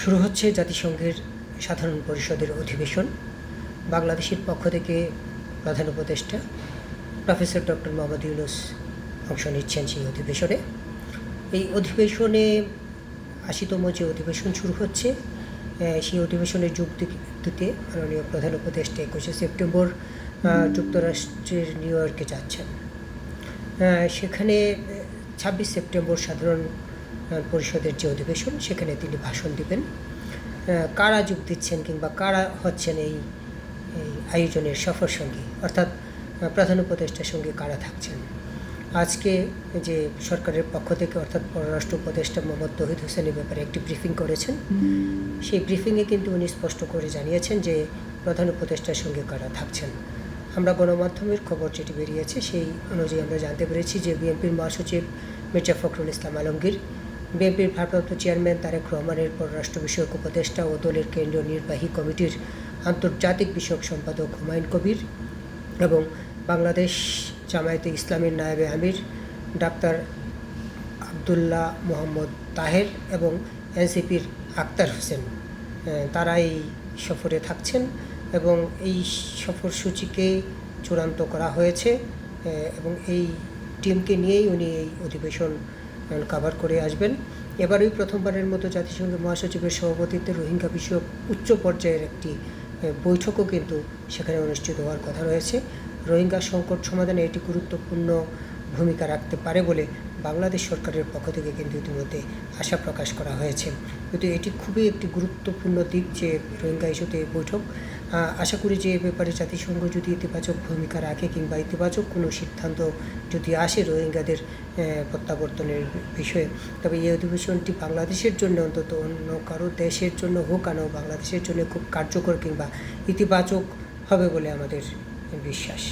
শুরু হচ্ছে জাতিসংঘের সাধারণ পরিষদের অধিবেশন। বাংলাদেশের পক্ষ থেকে প্রধান উপদেষ্টা প্রফেসর ডক্টর মোহাম্মদ ইউনুস অংশ নিচ্ছেন সেই অধিবেশনে। এই অধিবেশনে আশিতম যে অধিবেশন শুরু হচ্ছে সেই অধিবেশনে যোগ দিতে মাননীয় প্রধান উপদেষ্টা একুশে সেপ্টেম্বর যুক্তরাষ্ট্রের নিউ ইয়র্কে যাচ্ছেন। সেখানে ছাব্বিশ সেপ্টেম্বর সাধারণ পরিষদের যে অধিবেশন, সেখানে তিনি ভাষণ দিবেন। কারা যোগ দিচ্ছেন কিংবা কারা হচ্ছেন এই এই আয়োজনের সফর সঙ্গী, অর্থাৎ প্রধান উপদেষ্টার সঙ্গে কারা থাকছেন। আজকে যে সরকারের পক্ষ থেকে, অর্থাৎ পররাষ্ট্র উপদেষ্টা মোহাম্মদ তহিদ হোসেনের ব্যাপারে একটি ব্রিফিং করেছেন। সেই ব্রিফিংয়ে কিন্তু উনি স্পষ্ট করে জানিয়েছেন যে প্রধান উপদেষ্টার সঙ্গে কারা থাকছেন। আমরা গণমাধ্যমের খবর যেটি বেরিয়েছে, সেই অনুযায়ী আমরা জানতে পেরেছি যে বিএনপির মহাসচিব মির্জা ফখরুল ইসলাম আলমগীর বিএনপির ভারপ্রাপ্ত চেয়ারম্যান তারেক রহমানের পররাষ্ট্র বিষয়ক উপদেষ্টা ও দলের কেন্দ্রীয় নির্বাহী কমিটির আন্তর্জাতিক বিষয়ক সম্পাদক হুমায়ুন কবির এবং বাংলাদেশ জামায়াতে ইসলামের নায়েবে আমির ডাক্তার আবদুল্লাহ মোহাম্মদ তাহের এবং এনসিপির আক্তার হোসেন। তারা এই সফরে থাকছেন এবং এই সফরসূচিকে চূড়ান্ত করা হয়েছে এবং এই টিমকে নিয়েই উনি এই অধিবেশন কাভার করে আসবেন। এবারই প্রথমবারের মতো জাতিসংঘের মহাসচিবের সভাপতিত্বে রোহিঙ্গা বিষয়ক উচ্চ পর্যায়ের একটি বৈঠকও কিন্তু সেখানে অনুষ্ঠিত হওয়ার কথা রয়েছে। রোহিঙ্গা সংকট সমাধানে এটি গুরুত্বপূর্ণ ভূমিকা রাখতে পারে বলে বাংলাদেশ সরকারের পক্ষ থেকে কিন্তু ইতিমধ্যে আশা প্রকাশ করা হয়েছে। কিন্তু এটি খুবই একটি গুরুত্বপূর্ণ দিক যে রোহিঙ্গা ইস্যুতে এই বৈঠক। আশা করি যে এ ব্যাপারে জাতিসংঘ যদি ইতিবাচক ভূমিকা রাখে কিংবা ইতিবাচক কোনো সিদ্ধান্ত যদি আসে রোহিঙ্গাদের প্রত্যাবর্তনের বিষয়ে, তবে এই অধিবেশনটি বাংলাদেশের জন্য অন্তত অন্য কারও দেশের জন্য হোক কেন বাংলাদেশের জন্য খুব কার্যকর কিংবা ইতিবাচক হবে বলে আমাদের বিশ্বাস।